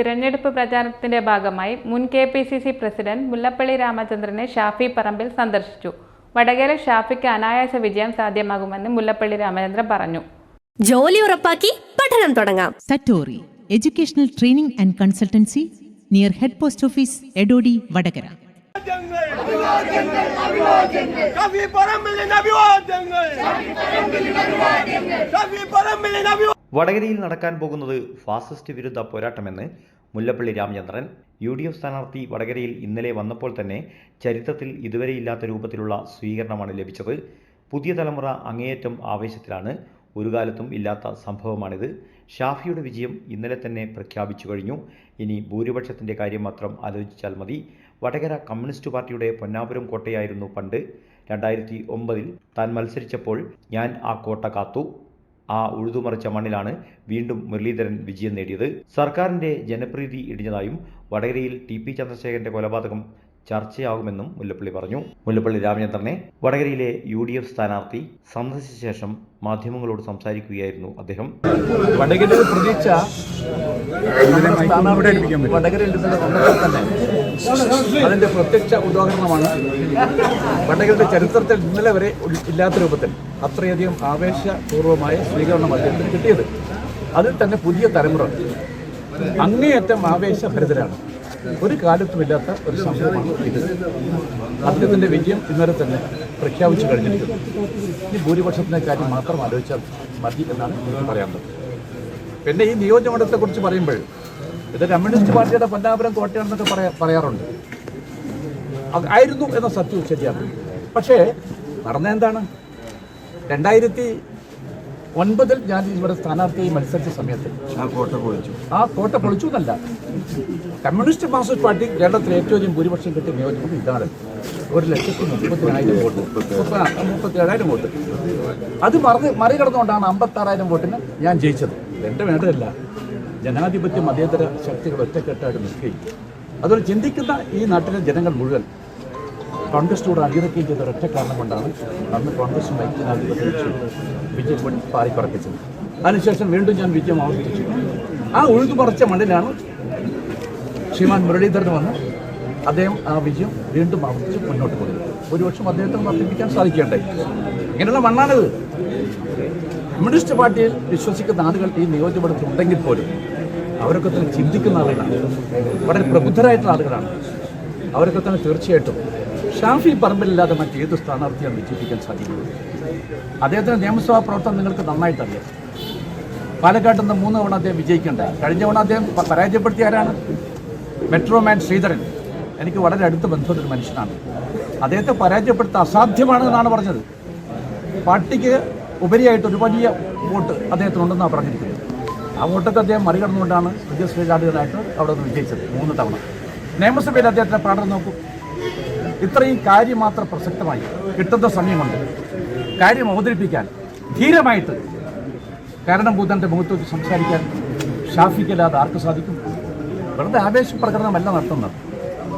തിരഞ്ഞെടുപ്പ് പ്രചാരണത്തിന്റെ ഭാഗമായി മുൻ K P C C president Mullappally രാമചന്ദ്രനെ Shafi Parambil സന്ദർശിച്ചു വടകര ഷാഫിക്ക് അനായാസ വിജയം സാധ്യമാകുമെന്ന് മുല്ലപ്പള്ളി രാമചന്ദ്രൻ പറഞ്ഞു ജോലി ഉറപ്പാക്കി പഠനം തുടങ്ങാം Satori educational training and consultancy near head post office Edodi Vadakara അഭിവാദ്യങ്ങൾ വടകരയിൽ നടക്കാൻ പോകുന്നത് ഫാസിസ്റ്റ് വിരുദ്ധ പോരാട്ടമെന്ന് Mullappally Ramachandran U D F സ്ഥാനാർത്ഥി വടകരയിൽ ഇന്നലെ വന്നപ്പോൾ തന്നെ ചരിത്രത്തിൽ ഇതുവരെ ഇല്ലാത്ത രൂപത്തിലുള്ള സ്വീകരണമാണ് ലഭിച്ചത്. പുതിയ തലമുറ അങ്ങേയറ്റം ആവേശത്തിലാണ്. ഒരു കാലത്തും ഇല്ലാത്ത സംഭവമാണിത്. ഷാഫിയുടെ വിജയം ഇന്നലെ തന്നെ പ്രഖ്യാപിച്ചു കഴിഞ്ഞു. ഇനി ഭൂരിപക്ഷത്തിന്റെ കാര്യം മാത്രം ആലോചിച്ചാൽ മതി. വടകര കമ്മ്യൂണിസ്റ്റ് പാർട്ടിയുടെ പൊന്നാപുരം കോട്ടയായിരുന്നു പണ്ട്. രണ്ടായിരത്തി ഒമ്പതിൽ താൻ മത്സരിച്ചപ്പോൾ ഞാൻ ആ കോട്ട കാത്തു. ആ ഉഴുതുമറിച്ച മണ്ണിലാണ് വീണ്ടും മുരളീധരൻ വിജയം നേടിയത്. സർക്കാരിന്റെ ജനപ്രീതി ഇടിഞ്ഞതായും വടകരയിൽ ടി പി ചന്ദ്രശേഖരന്റെ കൊലപാതകം ചർച്ചയാകുമെന്നും മുല്ലപ്പള്ളി പറഞ്ഞു. മുല്ലപ്പള്ളി രാമചന്ദ്രനെ വടകരയിലെ യു ഡി എഫ് സ്ഥാനാർത്ഥി സന്ദർശിച്ച ശേഷം മാധ്യമങ്ങളോട് സംസാരിക്കുകയായിരുന്നു അദ്ദേഹം. അതിന്റെ പ്രത്യക്ഷ ഉദാഹരണമാണ് വടകരയുടെ ചരിത്രത്തിൽ ഇന്നലെ വരെ ഇല്ലാത്ത രൂപത്തിൽ. അത്രയധികം ആവേശപൂർവമായ സ്വീകരണം അദ്ദേഹത്തിന് കിട്ടിയത്. അതിൽ തന്നെ പുതിയ തലമുറ. അങ്ങേയറ്റം ആവേശഭരിതരാണ്. ഒരു കാലത്തുമില്ലാത്ത ഒരു സംഭവമാണ് ഇത്. അദ്ദേഹത്തിന്റെ വിജയം ഇന്നലെ തന്നെ പ്രഖ്യാപിച്ചു കഴിഞ്ഞിരിക്കുന്നു. ഈ ഭൂരിപക്ഷത്തിനെ കാര്യം മാത്രം ആലോചിച്ചാൽ മതി എന്നാണ് എനിക്ക് പറയാനുള്ളത്. പിന്നെ ഈ നിയോജകമണ്ഡലത്തെക്കുറിച്ച് പറയുമ്പോൾ ഇത് കമ്മ്യൂണിസ്റ്റ് പാർട്ടിയുടെ പൊന്നാപുരം കോട്ടയാണെന്നൊക്കെ പറയാ പറയാറുണ്ട്. ആയിരുന്നു എന്ന സത്യവും ശരിയാണ്. പക്ഷേ നടന്ന എന്താണ് രണ്ടായിരത്തി ഒൻപതിൽ ഞാൻ ഇവിടെ സ്ഥാനാർത്ഥിയെ മത്സരിച്ച സമയത്ത് ആ കോട്ട പൊളിച്ചു. ആ കോട്ട പൊളിച്ചു എന്നല്ല. കമ്മ്യൂണിസ്റ്റ് മാർക്സിസ്റ്റ് പാർട്ടി കേരളത്തിൽ ഏറ്റവും അധികം ഭൂരിപക്ഷം കിട്ടിയ നിയോജകം ഇതാണ്. ഒരു ലക്ഷത്തി മുപ്പത്തിനായിരം വോട്ട്. മുപ്പത്തി ഏഴായിരം വോട്ട്. അത് മറന്ന് മറികടന്നുകൊണ്ടാണ് അമ്പത്താറായിരം വോട്ടിന് ഞാൻ ജയിച്ചത്. എന്റെ വേണ്ടതല്ല. ജനാധിപത്യ മതേതര ശക്തികൾ ഒറ്റക്കെട്ടായിട്ട് നിൽക്കുകയും. അതുപോലെ ചിന്തിക്കുന്ന ഈ നാട്ടിലെ ജനങ്ങൾ മുഴുവൻ കോൺഗ്രസിനോട് അടിയിറക്കുകയും ചെയ്ത ഒരൊറ്റ കാരണം കൊണ്ടാണ് അന്ന് കോൺഗ്രസും ഐക്യനാധിപത്യം വിജയം കൂടി പാറിപ്പറപ്പിച്ചത് അതിനുശേഷം വീണ്ടും ഞാൻ വിജയം ആവർത്തിച്ചു. ആ ഉഴുതുമറച്ച മണ്ണിലാണ് ശ്രീമാൻ മുരളീധരൻ വന്ന് അദ്ദേഹം ആ വിജയം വീണ്ടും ആവർത്തിച്ച് മുന്നോട്ട് പോയി ഒരുപക്ഷം അദ്ദേഹത്തിന് വർദ്ധിപ്പിക്കാൻ സാധിക്കേണ്ടായി ഇങ്ങനെയുള്ള മണ്ണാണിത്. കമ്മ്യൂണിസ്റ്റ് പാർട്ടിയിൽ വിശ്വസിക്കുന്ന ആളുകൾ ഈ നിയോജകമണ്ഡലത്തിൽ ഉണ്ടെങ്കിൽ പോലും അവരൊക്കെ തന്നെ ചിന്തിക്കുന്ന ആളുകളാണ്. വളരെ പ്രബുദ്ധരായിട്ടുള്ള ആളുകളാണ്. അവരൊക്കെ തന്നെ തീർച്ചയായിട്ടും ഷാഫി പറമ്പിലില്ലാതെ മറ്റേത് സ്ഥാനാർത്ഥിയാണ് വിജയിപ്പിക്കാൻ സാധിക്കുന്നത്. അദ്ദേഹത്തിന്റെ നിയമസഭാ പ്രവർത്തനം നിങ്ങൾക്ക് നന്നായിട്ടറിയാം. പാലക്കാട്ട് നിന്ന് മൂന്ന് തവണ അദ്ദേഹം വിജയിക്കേണ്ട? കഴിഞ്ഞ തവണ അദ്ദേഹം പരാജയപ്പെടുത്തിയ ആരാണ്? Metro man Sreedharan. എനിക്ക് വളരെ അടുത്ത ബന്ധമുള്ള ഒരു മനുഷ്യനാണ്. അദ്ദേഹത്തെ പരാജയപ്പെടുത്താൻ അസാധ്യമാണ് എന്നാണ് പറഞ്ഞത്. പാർട്ടിക്ക് ഉപരിയായിട്ട് ഒരു വലിയ വോട്ട് അദ്ദേഹത്തിനുണ്ടെന്നാണ് പറഞ്ഞിരിക്കുന്നത്. ആ വോട്ടൊക്കെ അദ്ദേഹം മറികടന്നുകൊണ്ടാണ് വിജയ ശ്രീലാടുകളായിട്ട് അവിടെ നിന്ന് വിജയിച്ചത് മൂന്ന് തവണ. നിയമസഭയിൽ അദ്ദേഹത്തിന്റെ പാഠം നോക്കൂ. ഇത്രയും കാര്യം മാത്രം പ്രസക്തമായി കിട്ടുന്ന സമയമുണ്ട്. കാര്യം അവതരിപ്പിക്കാൻ ധീരമായിട്ട് കാരണം ഭൂതന്റെ മുഖത്ത് വെച്ച് സംസാരിക്കാൻ ഷാഫിക്കല്ലാതെ ആർക്ക് സാധിക്കും? വെറുതെ ആവേശ പ്രകടനമല്ല നടത്തുന്നത്.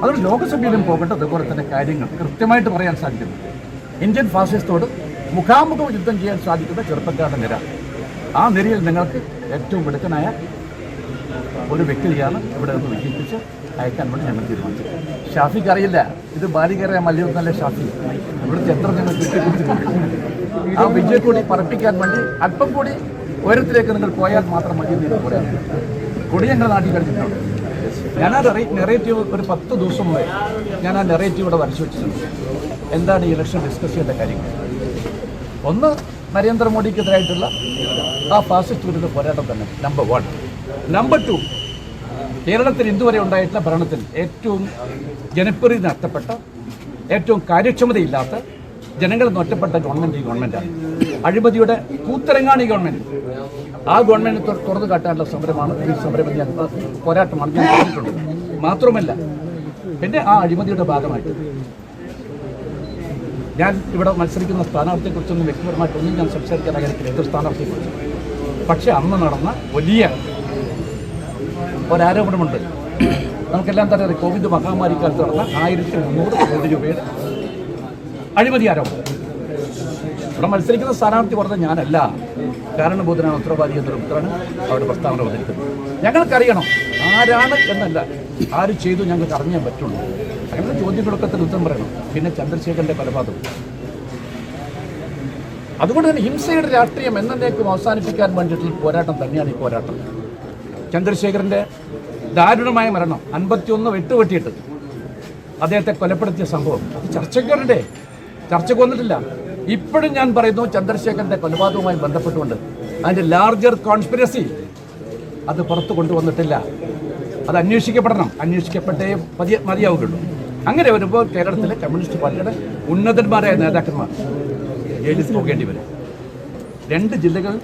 അതൊരു ലോകസഭയിലും പോകേണ്ട അതുപോലെ തന്നെ കാര്യങ്ങൾ കൃത്യമായിട്ട് പറയാൻ സാധിക്കുന്നു. ഇന്ത്യൻ ഫാസിസ്റ്റോട് മുഖാമുഖം യുദ്ധം ചെയ്യാൻ സാധിക്കുന്ന ചെറുപ്പക്കാരുടെ നിര. ആ നിരയിൽ നിങ്ങൾക്ക് ഏറ്റവും മിടുക്കനായ ഒരു വ്യക്തിയാണ് ഇവിടെ നിന്ന് വിജയിപ്പിച്ച് അയക്കാൻ വേണ്ടി ഞങ്ങൾ തീരുമാനിച്ചത്. ഷാഫിക്ക് അറിയില്ല. ഇത് ബാലികേറിയ മല്യുദ്ധമല്ല ഷാഫി. ഇവിടുത്തെ എത്ര നിങ്ങൾ ആ ആ കൂടി പറപ്പിക്കാൻ വേണ്ടി അല്പം കൂടി ഉയരത്തിലേക്ക് നിങ്ങൾ പോയാൽ മാത്രം മതി എന്ന് പറയാം കൊടി ഞങ്ങൾ നാട്ടിൽ കഴിഞ്ഞിട്ടുണ്ട് ആ നെറേറ്റീവ് ഒരു പത്ത് ദിവസം മുമ്പേ ഞാൻ ആ നെറേറ്റീവ് ഇവിടെ വരച്ചു വെച്ചിട്ടുണ്ട്. എന്താണ് ഈ ഇലക്ഷൻ ഡിസ്കസ് ചെയ്യേണ്ട കാര്യങ്ങൾ? ഒന്ന് നരേന്ദ്രമോദിക്കെതിരായിട്ടുള്ള ആ ഫാസിസ്റ്റ് വിരുദ്ധ പോരാട്ടം തന്നെ നമ്പർ വൺ നമ്പർ ടു കേരളത്തിൽ ഇതുവരെ ഉണ്ടായിട്ടുള്ള ഭരണത്തിൽ ഏറ്റവും ജനപ്രീതി നഷ്ടപ്പെട്ട ഏറ്റവും കാര്യക്ഷമതയില്ലാത്ത ജനങ്ങളിൽ നഷ്ടപ്പെട്ട ഗവൺമെന്റ് ഈ ഗവൺമെന്റാണ് അഴിമതിയുടെ കൂത്തരങ്ങാണ് ഈ ഗവൺമെന്റ് ആ ഗവൺമെന്റ് തുറന്നു കാട്ടാനുള്ള സമരമാണ് ഈ സമരം ഞാൻ പോരാട്ടമാണ് ഞാൻ പറഞ്ഞിട്ടുണ്ട്. മാത്രമല്ല പിന്നെ ആ അഴിമതിയുടെ ഭാഗമായിട്ട് ഞാൻ ഇവിടെ മത്സരിക്കുന്ന സ്ഥാനാർത്ഥിയെക്കുറിച്ചൊന്നും വ്യക്തിപരമായിട്ടൊന്നും ഞാൻ സംസാരിക്കാൻ ആഗ്രഹിക്കില്ല. ഏതൊരു സ്ഥാനാർത്ഥിയെക്കുറിച്ച്. പക്ഷേ അന്ന് നടന്ന വലിയ ഒരാരോപണമുണ്ട്. നമുക്കെല്ലാം തന്നെ അറിയാം കോവിഡ് മഹാമാരിക്കാലത്ത് നടന്ന ആയിരത്തി മുന്നൂറ് കോടി രൂപയുടെ അഴിമതി ആരോപണം. ഇവിടെ മത്സരിക്കുന്ന സ്ഥാനാർത്ഥി പറഞ്ഞ ഞാനല്ല. കാരണബോധനാണ് ഉത്തരവാദി എന്നൊരു ഉത്തരമാണ് അവരുടെ പ്രസ്താവന വന്നിരിക്കുന്നത്. ഞങ്ങൾക്കറിയണം ആരാണ് എന്നല്ല. ആര് ചെയ്തു ഞങ്ങൾക്ക് അറിഞ്ഞാൽ പറ്റുള്ളൂ. അങ്ങനെ ചോദ്യങ്ങളൊക്കെ ഉത്തരം പറയണം. പിന്നെ ചന്ദ്രശേഖരന്റെ കൊലപാതകം. അതുകൊണ്ട് തന്നെ ഹിംസയുടെ രാഷ്ട്രീയം എന്നേക്കും അവസാനിപ്പിക്കാൻ വേണ്ടിയിട്ടുള്ള പോരാട്ടം തന്നെയാണ് ഈ പോരാട്ടം. ചന്ദ്രശേഖരന്റെ ദാരുണമായ മരണം അൻപത്തിയൊന്ന് വെട്ടുവെട്ടിയിട്ട് അദ്ദേഹത്തെ കൊലപ്പെടുത്തിയ സംഭവം. അത് ചർച്ചയ്ക്ക് വരണ്ടേ ചർച്ചയ്ക്ക് വന്നിട്ടില്ല. ഇപ്പോഴും ഞാൻ പറയുന്നു ചന്ദ്രശേഖരന്റെ കൊലപാതകവുമായി ബന്ധപ്പെട്ടുകൊണ്ട് അതിന്റെ ലാർജർ കോൺസ്പിരസി അത് പുറത്തു കൊണ്ടുവന്നിട്ടില്ല. അത് അന്വേഷിക്കപ്പെടണം. അന്വേഷിക്കപ്പെട്ടേ മതി മതിയാവുകയുള്ളൂ. അങ്ങനെ വരുമ്പോൾ കേരളത്തിലെ കമ്മ്യൂണിസ്റ്റ് പാർട്ടിയുടെ ഉന്നതന്മാരായ നേതാക്കന്മാർ ജയിലിൽ പോകേണ്ടി വരും. രണ്ട് ജില്ലകൾ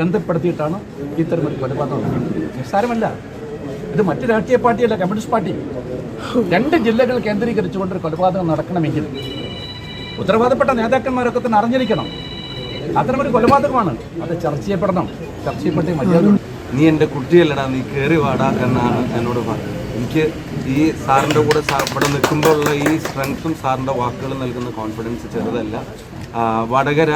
ബന്ധപ്പെടുത്തിയിട്ടാണ് ഇത്തരമൊരു കൊലപാതകം നിസ്സാരമല്ല ഇത് മറ്റ് രാഷ്ട്രീയ പാർട്ടിയല്ല കമ്മ്യൂണിസ്റ്റ് പാർട്ടി. രണ്ട് ജില്ലകൾ കേന്ദ്രീകരിച്ചുകൊണ്ടൊരു കൊലപാതകം നടക്കണമെങ്കിൽ ഉത്തരവാദപ്പെട്ട നേതാക്കന്മാരൊക്കെ തന്നെ അറിഞ്ഞിരിക്കണം. അത്തരമൊരു കൊലപാതകമാണ്. അത് ചർച്ച ചെയ്യപ്പെടണം. ചർച്ച ചെയ്യപ്പെട്ടേ മര്യാദ നീ എന്റെ കുട്ടിയല്ലടാ നീ കയറി വാടാ എന്നാണ് എന്നോട് പറഞ്ഞത്. എനിക്ക് ഈ സാറിന്റെ കൂടെ ഇവിടെ നിൽക്കുമ്പോഴുള്ള ഈ സ്ട്രെങ്ത്തും സാറിന്റെ വാക്കുകൾ നൽകുന്ന കോൺഫിഡൻസ് ചെറുതല്ല. വടകര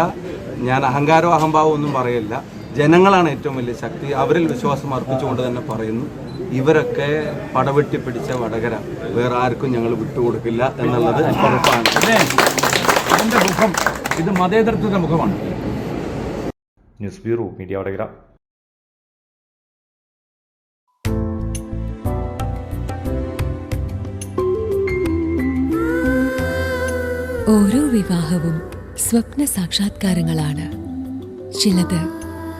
ഞാൻ അഹങ്കാരോ അഹംഭാവം ഒന്നും പറയില്ല. ജനങ്ങളാണ് ഏറ്റവും വലിയ ശക്തി. അവരിൽ വിശ്വാസം അർപ്പിച്ചുകൊണ്ട് തന്നെ പറയുന്നു ഇവരൊക്കെ പടവെട്ടി പിടിച്ച വടകര. വേറെ ആർക്കും ഞങ്ങൾ വിട്ടുകൊടുക്കില്ല എന്നുള്ളത് ഉറപ്പാണ്. മുഖം ഇത് മതേതരത്വത്തിന്റെ മുഖമാണ്. News bureau media Vadakara. ഓരോ വിവാഹവും സ്വപ്ന സാക്ഷാത്കാരങ്ങളാണ്. ചിലത്